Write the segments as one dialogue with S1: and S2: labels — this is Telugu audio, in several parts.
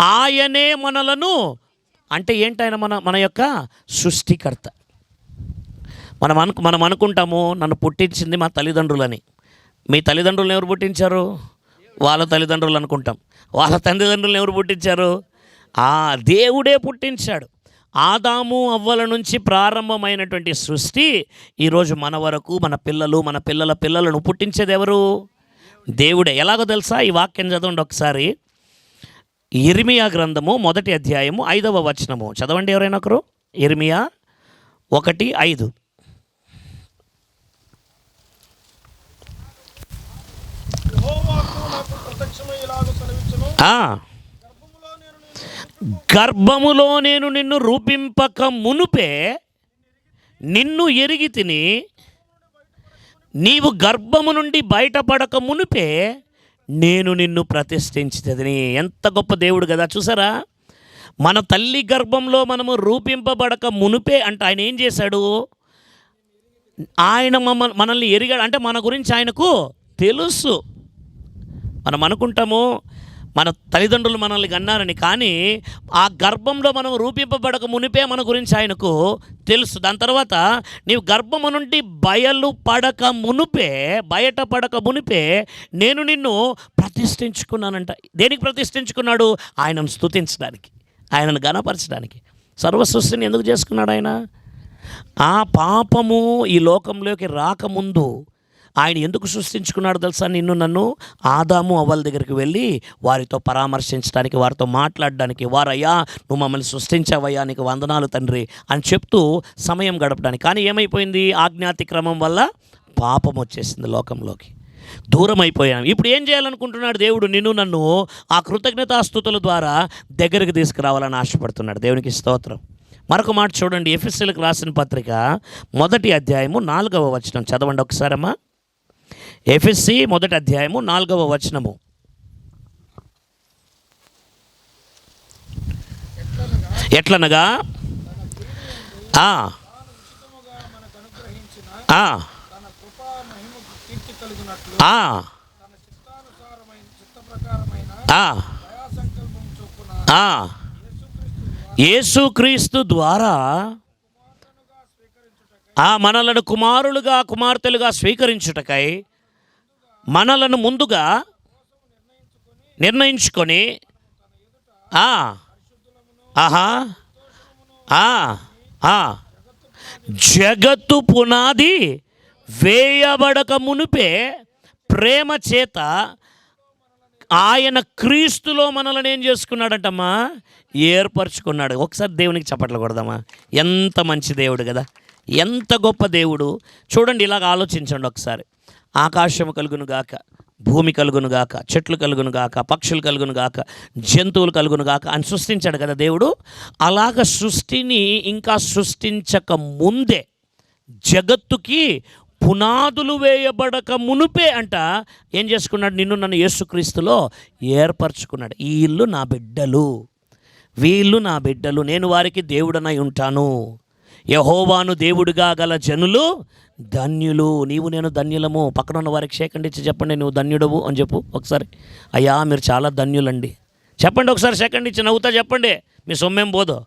S1: ఆయనే మనలను అంటే ఏంటైనా మన మన యొక్క సృష్టికర్త. మనం అను మనం అనుకుంటాము నన్ను పుట్టించింది మా తల్లిదండ్రులని. మీ తల్లిదండ్రులను ఎవరు పుట్టించారు? వాళ్ళ తల్లిదండ్రులు అనుకుంటాం. వాళ్ళ తల్లిదండ్రులను ఎవరు పుట్టించారు? ఆ దేవుడే పుట్టించాడు. ఆదాము అవ్వల నుంచి ప్రారంభమైనటువంటి సృష్టి ఈరోజు మన వరకు మన పిల్లలు మన పిల్లల పిల్లలను పుట్టించేది ఎవరు? దేవుడే. ఎలాగో తెలుసా? ఈ వాక్యం చదవండి ఒకసారి. ఇర్మియా గ్రంథము మొదటి అధ్యాయము ఐదవ వచనము. చదవండి ఎవరైనా ఒకరు? ఇర్మియా ఒకటి ఐదు. గర్భములో నేను నిన్ను రూపింపక మునుపే నిన్ను ఎరిగి తిని నీవు గర్భము నుండి బయటపడక మునుపే నేను నిన్ను ప్రతిష్ఠించితని. ఎంత గొప్ప దేవుడు కదా చూసారా? మన తల్లి గర్భంలో మనము రూపింపబడక మునుపే అంటే ఆయన ఏం చేశాడు? ఆయన మమ్మ మనల్ని ఎరిగాడు. అంటే మన గురించి ఆయనకు తెలుసు. మనం అనుకుంటాము మన తల్లిదండ్రులు మనల్ని కన్నారని కానీ ఆ గర్భంలో మనం రూపింపబడక మునిపే మన గురించి ఆయనకు తెలుసు. దాని తర్వాత నీవు గర్భము నుండి బయలు పడక మునుపే బయట పడక మునిపే నేను నిన్ను ప్రతిష్ఠించుకున్నానంట. దేనికి ప్రతిష్ఠించుకున్నాడు? ఆయనను స్థుతించడానికి ఆయనను గణపరచడానికి సర్వసృష్టిని ఎందుకు చేసుకున్నాడు ఆయన? ఆ పాపము ఈ లోకంలోకి రాకముందు ఆయన ఎందుకు సృష్టించుకున్నాడు తెలుసా? నిన్ను నన్ను ఆదాము అవ్వల దగ్గరికి వెళ్ళి వారితో పరామర్శించడానికి వారితో మాట్లాడడానికి వారయ్యా నువ్వు మమ్మల్ని సృష్టించావయ్యా నీకు వందనాలు తండ్రి అని చెప్తూ సమయం గడపడానికి. కానీ ఏమైపోయింది? ఆజ్ఞాతిక్రమం వల్ల పాపం వచ్చేసింది లోకంలోకి. దూరం అయిపోయాం ఇప్పుడు ఏం చేయాలనుకుంటున్నాడు దేవుడు? నిన్ను నన్ను ఆ కృతజ్ఞతాస్థుతుల ద్వారా దగ్గరికి తీసుకురావాలని ఆశపడుతున్నాడు. దేవునికి స్తోత్రం. మరొక మాట చూడండి. ఎఫ్ఎస్సీలకు రాసిన పత్రిక మొదటి అధ్యాయము నాలుగవ వచనం. చదవండి ఒకసారమ్మా. ఎఫ్ఎస్సి మొదటి అధ్యాయము నాలుగవ వచనము. ఎట్లనగా? యేసుక్రీస్తు ద్వారా ఆ మనలను కుమారులుగా కుమార్తెలుగా స్వీకరించుటకై మనలను ముందుగా నిర్ణయించుకొని ఆహా ఆ, ఆ, జగత్తు పునాది వేయబడక మునిపే ప్రేమ చేత ఆయన క్రీస్తులో మనల్ని ఏం చేసుకున్నాడటమ్మా? ఏర్పరచుకున్నాడు. ఒకసారి దేవునికి చప్పట్లు కొడదామా? ఎంత మంచి దేవుడు కదా. ఎంత గొప్ప దేవుడు. చూడండి ఇలాగ ఆలోచించండి ఒకసారి. ఆకాశము కలుగును గాక భూమి కలుగును గాక చెట్లు కలుగును గాక పక్షులు కలుగును గాక జంతువులు కలుగును గాక అని సృష్టించాడు కదా దేవుడు. అలాగ సృష్టిని ఇంకా సృష్టించక ముందే జగత్తుకి పునాదులు వేయబడక మునుపే అంట ఏం చేసుకున్నాడు? నిన్ను నన్ను యేసుక్రీస్తులో ఏర్పరచుకున్నాడు. ఈ ఇల్లు నా బిడ్డలు వీళ్ళు నా బిడ్డలు నేను వారికి దేవుడనై ఉంటాను. యహోవాను దేవుడిగా గల జనులు ధన్యులు. నీవు నేను ధన్యులము. పక్కన ఉన్న వారికి సేకండిచ్చి చెప్పండి నువ్వు ధన్యుడవు అని చెప్పు ఒకసారి. అయ్యా మీరు చాలా ధన్యులండి. చెప్పండి ఒకసారి సెకండ్ ఇచ్చి నవ్వుతా చెప్పండి. మీ సొమ్మేం పోదు.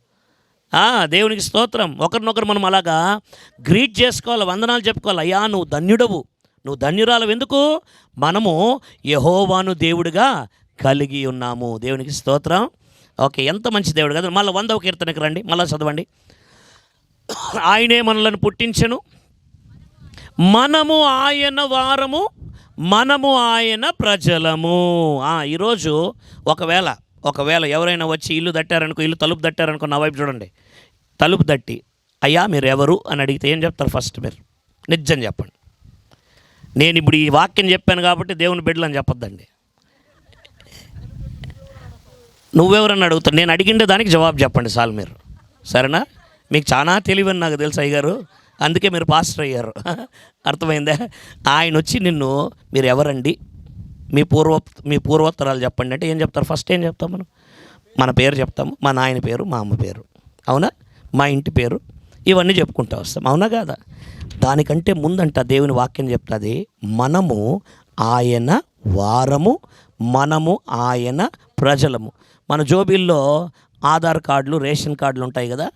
S1: దేవునికి స్తోత్రం. ఒకరినొకరు మనం అలాగా గ్రీట్ చేసుకోవాలి వందనాలు చెప్పుకోవాలి. అయ్యా నువ్వు ధన్యుడవు. నువ్వు ధన్యురాలు ఎందుకు? మనము యహోవాను దేవుడిగా కలిగి ఉన్నాము. దేవునికి స్తోత్రం. ఓకే ఎంత మంచి దేవుడు కదా. మళ్ళీ వందవ కీర్తనకి రండి. మళ్ళీ చదవండి. ఆయనే మనలను పుట్టించను. మనము ఆయన వారము మనము ఆయన ప్రజలము. ఈరోజు ఒకవేళ ఒకవేళ ఎవరైనా వచ్చి ఇల్లు తట్టారనుకో ఇల్లు తలుపు తట్టారనుకో నా వైపు చూడండి. తలుపు తట్టి అయ్యా మీరు ఎవరు అని అడిగితే ఏం చెప్తారు ఫస్ట్ మీరు? నిజం చెప్పండి. నేను ఇప్పుడు ఈ వాక్యం చెప్పాను కాబట్టి దేవుని బిడ్డలు అని చెప్పొద్దండి. నువ్వెవరని అడుగుతా నేను అడిగిండే దానికి జవాబు చెప్పండి సార్ మీరు. సరేనా? మీకు చాలా తెలివని నాకు తెలుసు అయ్యగారు. అందుకే మీరు పాస్టర్ అయ్యారు. అర్థమైందా? ఆయన వచ్చి నిన్ను మీరు ఎవరండి? మీ పూర్వ మీ పూర్వోత్తరాలు చెప్పండి అంటే ఏం చెప్తారు? ఫస్ట్ ఏం చెప్తాం మనం? మన పేరు చెప్తాము మా నాయన పేరు మా అమ్మ పేరు. అవునా? మా ఇంటి పేరు. ఇవన్నీ చెప్పుకుంటూ వస్తాం. అవునా కాదా? దానికంటే ముందంట దేవుని వాక్యం చెప్తుంది మనము ఆయన వారము మనము ఆయన ప్రజలము. మన జోబీల్లో ఆధార్ కార్డులు రేషన్ కార్డులు ఉంటాయి కదా?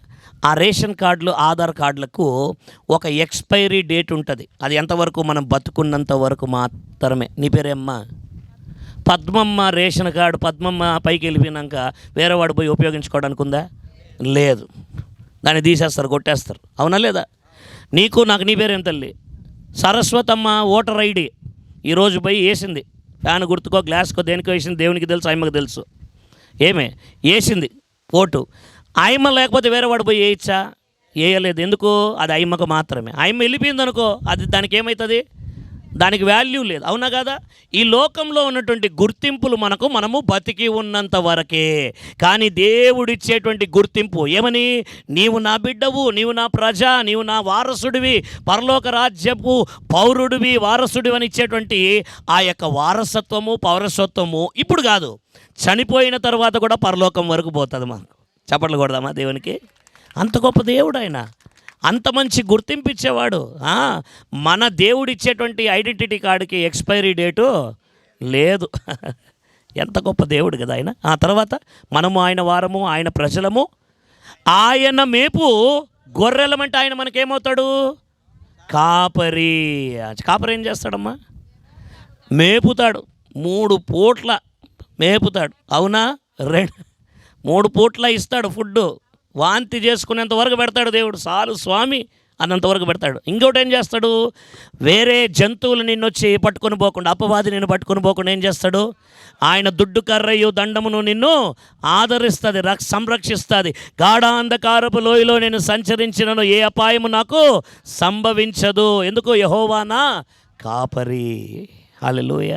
S1: ఆ రేషన్ కార్డులు ఆధార్ కార్డులకు ఒక ఎక్స్పైరీ డేట్ ఉంటుంది. అది ఎంతవరకు మనం బతుకున్నంత వరకు మాత్రమే. నీ పేరేమ్మా? పద్మమ్మ రేషన్ కార్డు పద్మమ్మ పైకి వెళ్ళిపోయినాక వేరేవాడు పోయి ఉపయోగించుకోవడానికి ఉందా? లేదు. దాన్ని తీసేస్తారు కొట్టేస్తారు. అవునా లేదా? నీకు నాకు నీ పేరేం తల్లి? Saraswatamma voter ID. ఈరోజు పోయి వేసింది. ఫ్యాన్ గుర్తుకో గ్లాస్కో దేనికో వేసింది దేవునికి తెలుసు అమ్మకి తెలుసు. ఏమే? వేసింది. ఓటు. ఆయమ్మ లేకపోతే వేరే వాడు పోయి వేయచ్చా వేయలేదు ఎందుకు? అది ఆయమ్మకు మాత్రమే. ఆయమ్మ వెళ్ళిపోయింది అనుకో అది దానికి ఏమవుతుంది దానికి వాల్యూ లేదు. అవునా కదా? ఈ లోకంలో ఉన్నటువంటి గుర్తింపులు మనకు మనము బతికి ఉన్నంత వరకే. కానీ దేవుడిచ్చేటువంటి గుర్తింపు ఏమని? నీవు నా బిడ్డవు నీవు నా ప్రజ నీవు నా వారసుడివి పరలోక రాజ్యపు పౌరుడివి వారసుడివి అని ఇచ్చేటువంటి ఆ యొక్క వారసత్వము పౌరసత్వము ఇప్పుడు కాదు. చనిపోయిన తర్వాత కూడా పరలోకం వరకు పోతుంది మనకు చప్పట్లు కొడదామా దేవునికి? అంత గొప్ప దేవుడు ఆయన. అంత మంచి గుర్తింపు ఇచ్చేవాడు. మన దేవుడు ఇచ్చేటువంటి ఐడెంటిటీ కార్డుకి ఎక్స్పైరీ డేటు లేదు. ఎంత గొప్ప దేవుడు కదా ఆయన. ఆ తర్వాత మనము ఆయన వారము ఆయన ప్రజలము. ఆయన మేపు గొర్రెలమంటే ఆయన మనకేమవుతాడు? కాపరి. కాపరి ఏం చేస్తాడమ్మా? మేపుతాడు. మూడు పూట్ల మేపుతాడు. అవునా? రెండు మూడు పూట్ల ఇస్తాడు ఫుడ్ వాంతి చేసుకునేంత వరకు పెడతాడు దేవుడు. సాలు స్వామి అన్నంతవరకు పెడతాడు. ఇంకోటి ఏం చేస్తాడు? వేరే జంతువులు నిన్ను వచ్చి పట్టుకొని పోకుండా అపవాది నిన్ను పట్టుకొని పోకుండా ఏం చేస్తాడు? ఆయన దుడ్డు కర్రయ్యు దండమును నిన్ను ఆదరిస్తుంది రక్ సంరక్షిస్తుంది. గాఢాంధకారపు లోయలో నేను సంచరించినను ఏ అపాయము నాకు సంభవించదు. ఎందుకు? యహోవానా కాపరి. హల్లెలూయ.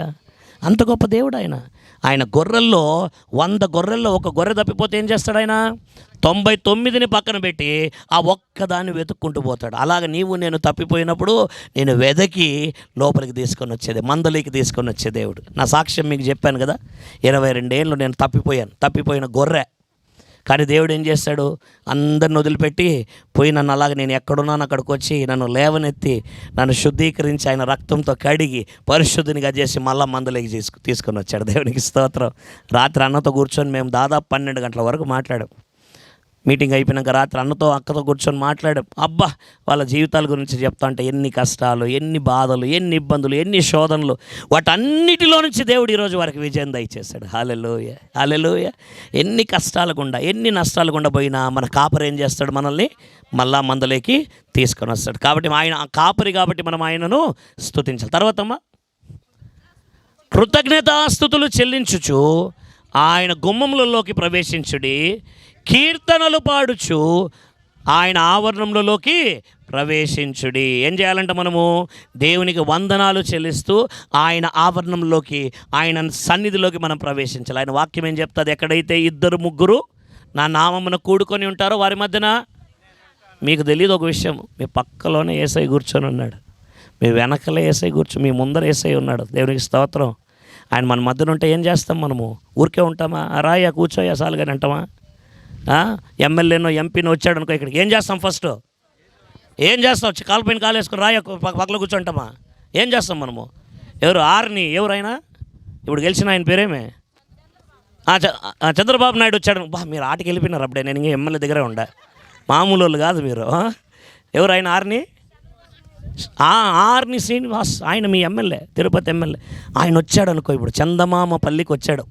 S1: అంత గొప్ప దేవుడు ఆయన. ఆయన గొర్రెల్లో వంద గొర్రెల్లో ఒక గొర్రె తప్పిపోతే ఏం చేస్తాడు ఆయన? తొంభై తొమ్మిదిని పక్కన పెట్టి ఆ ఒక్కదాన్ని వెతుక్కుంటూ పోతాడు. అలాగ నీవు నేను తప్పిపోయినప్పుడు నేను వెదకి లోపలికి తీసుకొని వచ్చేది మందలికి తీసుకొని వచ్చే దేవుడు. నా సాక్ష్యం మీకు చెప్పాను కదా ఇరవై రెండేళ్ళు నేను తప్పిపోయాను తప్పిపోయిన గొర్రె. కానీ దేవుడు ఏం చేస్తాడు? అందరిని వదిలిపెట్టి పోయి నన్ను అలాగ నేను ఎక్కడున్నాను అక్కడికి వచ్చి నన్ను లేవనెత్తి నన్ను శుద్ధీకరించి ఆయన రక్తంతో కడిగి పరిశుద్ధినిగా చేసి మళ్ళా మందులోకి తీసుకు తీసుకొని వచ్చాడు. దేవునికి స్తోత్రం. రాత్రి అన్నతో కూర్చొని మేము దాదాపు పన్నెండు గంటల వరకు మాట్లాడాం. మీటింగ్ అయిపోయినాక రాత్రి అన్నతో అక్కతో కూర్చొని మాట్లాడాం అబ్బా వాళ్ళ జీవితాల గురించి చెప్తా అంటే ఎన్ని కష్టాలు ఎన్ని బాధలు ఎన్ని ఇబ్బందులు ఎన్ని శోధనలు. వాటన్నిటిలో నుంచి దేవుడు ఈరోజు వారికి విజయం దయచేశాడు. హాలెలోయ హాలెలోయ ఎన్ని కష్టాలు గుండా ఎన్ని నష్టాలు గుండా పోయినా మన కాపరి ఏం చేస్తాడు మనల్ని? మళ్ళా మందలేకి తీసుకొని వస్తాడు. కాబట్టి ఆయన ఆ కాపరి కాబట్టి మనం ఆయనను స్తుతించాలి. తర్వాతమ్మా కృతజ్ఞతాస్థుతులు చెల్లించుచు ఆయన గుమ్మములలోకి ప్రవేశించుడి కీర్తనలు పాడుచు ఆయన ఆవరణములలోకి ప్రవేశించుడి. ఏం చేయాలంటే మనము? దేవునికి వందనాలు చెల్లిస్తూ ఆయన ఆవరణంలోకి ఆయన సన్నిధిలోకి మనం ప్రవేశించాలి. ఆయన వాక్యం ఏం చెప్తుంది? ఎక్కడైతే ఇద్దరు ముగ్గురు నా నామమున కూడుకొని ఉంటారో వారి మధ్యన? మీకు తెలియదు ఒక విషయం. మీ పక్కలోనే ఏసై కూర్చొని ఉన్నాడు. మీ వెనకలే ఏసై కూర్చో మీ ముందర ఏసై ఉన్నాడు. దేవునికి స్తోత్రం. ఆయన మన మధ్యన ఉంటే ఏం చేస్తాం మనము? ఊరికే ఉంటామా? రాయ రాయా కూర్చోయా సాలుగాని అంటామా? ఎమ్మెల్యేనో ఎంపీనో వచ్చాడు అనుకో ఇక్కడికి. ఏం చేస్తాం ఫస్ట్? ఏం చేస్తాం? వచ్చి కాలేసుకుని కాలు వేసుకుని రాయ పక్కన కూర్చుంటామా? ఏం చేస్తాం మనము? ఎవరు? ఆర్ని ఎవరైనా? ఇప్పుడు గెలిచిన ఆయన పేరేమే? చంద్రబాబు నాయుడు వచ్చాడు. బా మీరు ఆటకి వెళ్ళిపోయినారు అప్పుడే. నేను ఇంకా ఎమ్మెల్యే దగ్గరే ఉండా. మామూలు వాళ్ళు కాదు మీరు ఎవరైనా ఎవరు ఆయన? ఆర్ని? ఆర్ని శ్రీనివాస్ ఆయన మీ ఎమ్మెల్యే తిరుపతి ఎమ్మెల్యే. ఆయన వచ్చాడు అనుకో ఇప్పుడు చందమామ పల్లికి వచ్చాడు.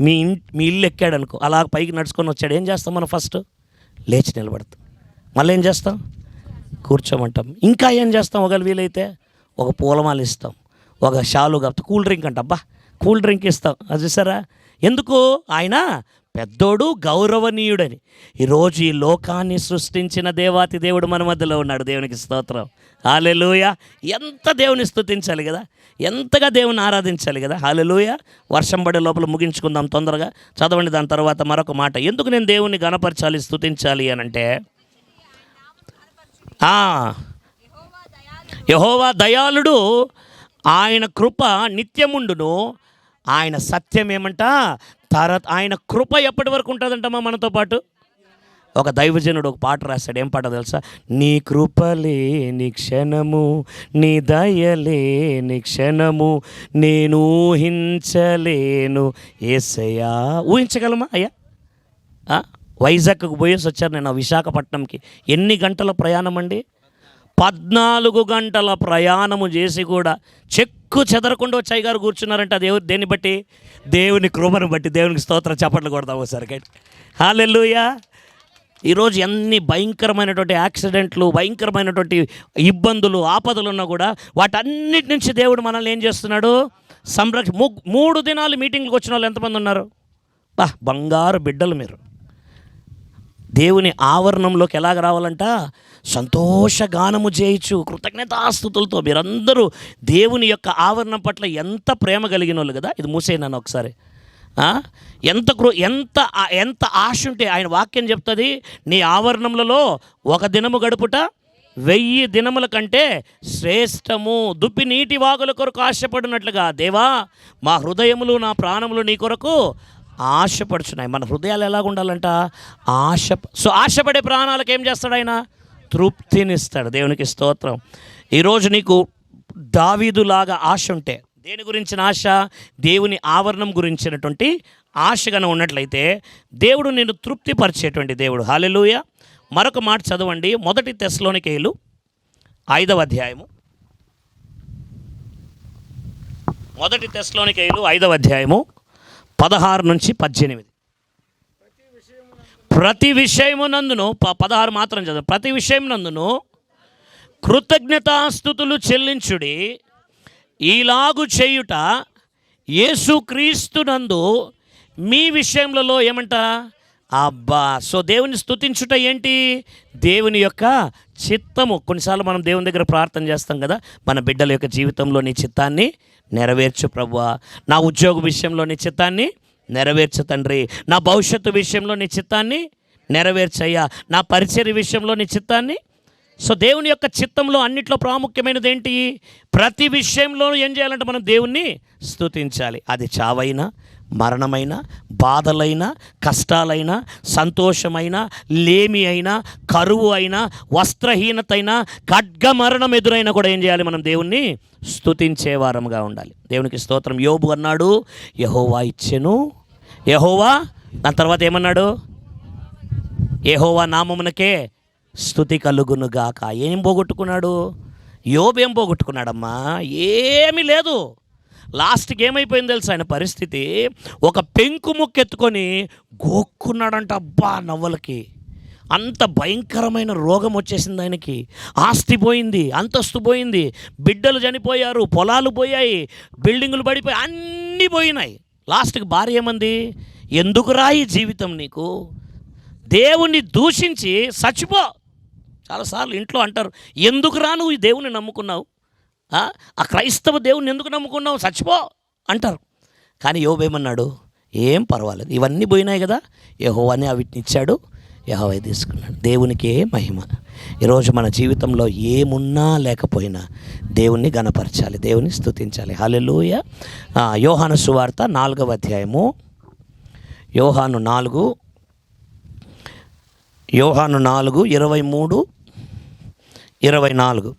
S1: మీ ఇంటి మీ ఇల్లు ఎక్కాడు అనుకో అలా పైకి నడుచుకొని వచ్చాడు. ఏం చేస్తాం మనం ఫస్ట్? లేచి నిలబడతాం. మళ్ళీ ఏం చేస్తాం? కూర్చోమంటాం. ఇంకా ఏం చేస్తాం? ఒకవేళ వీలైతే ఒక పూలమాల ఇస్తాం. ఒక షాలు కప్తా కూల్ డ్రింక్ అంట. అబ్బా కూల్ డ్రింక్ ఇస్తాం. అది చూసారా? ఎందుకు? ఆయన పెద్దోడు గౌరవనీయుడని. ఈరోజు ఈ లోకాన్ని సృష్టించిన దేవాతి దేవుడు మన మధ్యలో ఉన్నాడు. దేవునికి స్తోత్రం. హాలెలూయ. ఎంత దేవుని స్థుతించాలి కదా? ఎంతగా దేవుని ఆరాధించాలి కదా? హాలెలూయ. వర్షం పడే లోపల ముగించుకుందాం తొందరగా. చదవండి దాని తర్వాత మరొక మాట. ఎందుకు నేను దేవుని గణపరచాలి స్థుతించాలి అని అంటే యహోవా దయాళుడు ఆయన కృప నిత్యముండును. ఆయన సత్యం ఏమంట? తర్వాత ఆయన కృప ఎప్పటి వరకు ఉంటుందంటమ్మా మనతో పాటు? ఒక దైవజనుడు ఒక పాట రాస్తాడు. ఏం పాట తెలుసా? నీ కృపలే నీ క్షణము నీ దయలే నీ క్షణము నేను ఊహించలేను. ఏసయ్యా ఊహించగలమా అయ్యా? వైజాగ్కు పోయేసి వచ్చారు నేను విశాఖపట్నంకి. ఎన్ని గంటల ప్రయాణం అండి? పద్నాలుగు గంటల ప్రయాణము చేసి కూడా చెక్కు చెదరకుండా వచ్చాయి గారు కూర్చున్నారంటే అది దేన్ని బట్టి? దేవుని కృపను బట్టి దేవునికి స్తోత్రం చప్పట్లు కొడతాం ఒకసారి హాలెల్లుయా. ఈరోజు ఎన్ని భయంకరమైనటువంటి యాక్సిడెంట్లు భయంకరమైనటువంటి ఇబ్బందులు ఆపదలు ఉన్నా కూడా వాటన్నిటి నుంచి దేవుడు మనల్ని ఏం చేస్తున్నాడు? సంరక్ష మూడు దినాలు మీటింగ్కి వచ్చిన వాళ్ళు ఎంతమంది ఉన్నారు? బా బంగారు బిడ్డలు మీరు. దేవుని ఆవరణంలోకి ఎలాగ రావాలంట? సంతోషగానము చేయొచ్చు కృతజ్ఞతాస్థుతులతో మీరందరూ దేవుని యొక్క ఆవరణం పట్ల ఎంత ప్రేమ కలిగిన వాళ్ళు కదా? ఇది మూసేయనన్ను ఒకసారి. ఎంత కృ ఎంత ఎంత ఆశ ఉంటే ఆయన వాక్యం చెప్తుంది నీ ఆవరణములలో ఒక దినము గడుపుట వెయ్యి దినముల కంటే శ్రేష్టము. దుప్పి నీటి వాగుల కొరకు ఆశపడినట్లుగా దేవా మా హృదయములు నా ప్రాణములు నీ కొరకు ఆశపడుచున్నాయి. మన హృదయాలు ఎలాగ ఉండాలంట ఆశ సో ఆశపడే ప్రాణాలకు ఏం చేస్తాడు ఆయన? తృప్తినిస్తాడు. దేవునికి స్తోత్రం. ఈరోజు నీకు దావీదులాగా ఆశ ఉంటే దేని గురించిన ఆశ? దేవుని ఆవరణం గురించినటువంటి ఆశగానే ఉన్నట్లయితే దేవుడు నిన్ను తృప్తిపరిచేటువంటి దేవుడు. హాలెలూయ మరొక మాట చదవండి. మొదటి తెస్లోనికేయులు ఐదవ అధ్యాయము. మొదటి తెస్లోనికేయులు ఐదవ అధ్యాయము పదహారు నుంచి పద్దెనిమిది. ప్రతి విషయమునందును ప- పదహారు మాత్రం చదువు. ప్రతి విషయమునందును కృతజ్ఞతాస్థుతులు చెల్లించుడి. ఈలాగు చేయుట యేసుక్రీస్తునందు మీ విషయంలో ఏమంట? అబ్బా! సో దేవుని స్థుతించుట ఏంటి? దేవుని యొక్క చిత్తము. కొన్నిసార్లు మనం దేవుని దగ్గర ప్రార్థన చేస్తాం కదా మన బిడ్డల యొక్క జీవితంలోని చిత్తాన్ని నెరవేర్చు ప్రభువ. నా ఉద్యోగ విషయంలోని చిత్తాన్ని నెరవేర్చు తండ్రి. నా భవిష్యత్తు విషయంలో నీ చిత్తాన్ని నెరవేర్చయ్యా. నా పరిచర్య విషయంలో నీ చిత్తాన్ని. సో దేవుని యొక్క చిత్తంలో అన్నిట్లో ప్రాముఖ్యమైనది ఏంటి? ప్రతి విషయంలో ఏం చేయాలంటే మనం దేవుణ్ణి స్తుతించాలి. అది చావైనా మరణమైన బాధలైన కష్టాలైన సంతోషమైన లేమి అయినా కరువు అయినా వస్త్రహీనత అయినా ఖడ్గ మరణం ఎదురైనా కూడా ఏం చేయాలి మనం దేవుణ్ణి? స్దుతించేవారముగా ఉండాలి. దేవునికి స్తోత్రం. యోబు అన్నాడు యహోవా ఇచ్చెను. యహోవా దాని తర్వాత ఏమన్నాడు? యహోవా నామమునకే స్థుతి కలుగునుగాక ఏం పోగొట్టుకున్నాడు? యోబు ఏం పోగొట్టుకున్నాడమ్మా? ఏమీ లేదు. లాస్ట్కి ఏమైపోయింది తెలుసు ఆయన పరిస్థితి? ఒక పెంకు ముక్కెత్తుకొని గోక్కున్నాడంట అబ్బా నవ్వలకి. అంత భయంకరమైన రోగం వచ్చేసింది ఆయనకి. ఆస్తి పోయింది అంతస్తు పోయింది. బిడ్డలు చనిపోయారు పొలాలు పోయాయి బిల్డింగులు పడిపోయి అన్నీ పోయినాయి. లాస్ట్కి భార్య ఏమంది? ఎందుకు రాయి జీవితం నీకు? దేవుణ్ణి దూషించి చచ్చిపో. చాలాసార్లు ఇంట్లో అంటారు ఎందుకు రా నువ్వు ఈ దేవుని నమ్ముకున్నావు? ఆ? క్రైస్తవ దేవుని ఎందుకు నమ్ముకున్నావు? చచ్చిపో అంటారు. కానీ యోబేమన్నాడు ఏం పర్వాలేదు. ఇవన్నీ పోయినాయి కదా. యహోవానే వీటిని ఇచ్చాడు. యహోవే తీసుకున్నాడు. దేవునికే మహిమ. ఈరోజు మన జీవితంలో ఏమున్నా లేకపోయినా దేవుణ్ణి గణపరచాలి దేవుని స్తుతించాలి. హలెలూయ యోహాను సువార్త నాలుగవ అధ్యాయము. యోహాను నాలుగు. యోహాను నాలుగు ఇరవై మూడు ఇరవై నాలుగు.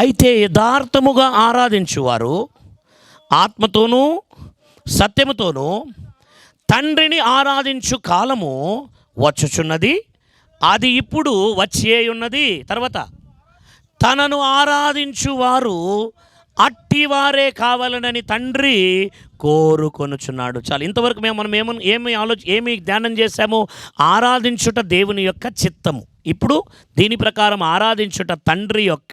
S2: అయితే యథార్థముగా
S1: ఆరాధించువారు ఆత్మతోనూ సత్యముతోనూ తండ్రిని ఆరాధించు కాలము వచ్చుచున్నది అది ఇప్పుడు వచ్చే ఉన్నది తర్వాత తనను ఆరాధించువారు అట్టివారే కావాలనని తండ్రి కోరుకొనుచున్నాడు. చాలు ఇంతవరకు మేము మనం ఏమని ఏమి ఆలోచి ఏమి ధ్యానం చేశాము? ఆరాధించుట దేవుని యొక్క చిత్తము. ఇప్పుడు దీని ప్రకారం ఆరాధించుట తండ్రి యొక్క